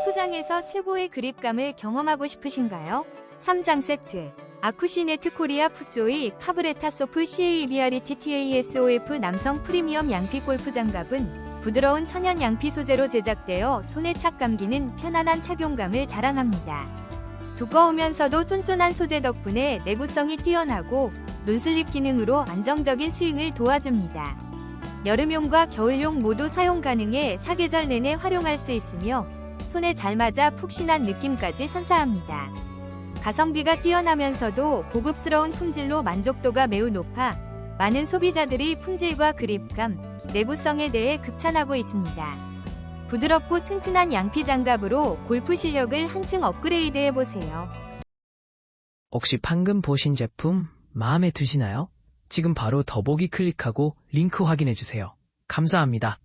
골프장에서 최고의 그립감을 경험하고 싶으신가요? 3장 세트 아쿠시네트 코리아 푸조이 카브레타 소프 CABRET TASOF 남성 프리미엄 양피 골프 장갑은 부드러운 천연 양피 소재로 제작되어 손에 착 감기는 편안한 착용감을 자랑합니다. 두꺼우면서도 쫀쫀한 소재 덕분에 내구성이 뛰어나고 논슬립 기능으로 안정적인 스윙을 도와줍니다. 여름용과 겨울용 모두 사용 가능해 사계절 내내 활용할 수 있으며 손에 잘 맞아 푹신한 느낌까지 선사합니다. 가성비가 뛰어나면서도 고급스러운 품질로 만족도가 매우 높아 많은 소비자들이 품질과 그립감, 내구성에 대해 극찬하고 있습니다. 부드럽고 튼튼한 양피 장갑으로 골프 실력을 한층 업그레이드 해 보세요. 혹시 방금 보신 제품 마음에 드시나요? 지금 바로 더보기 클릭하고 링크 확인해 주세요. 감사합니다.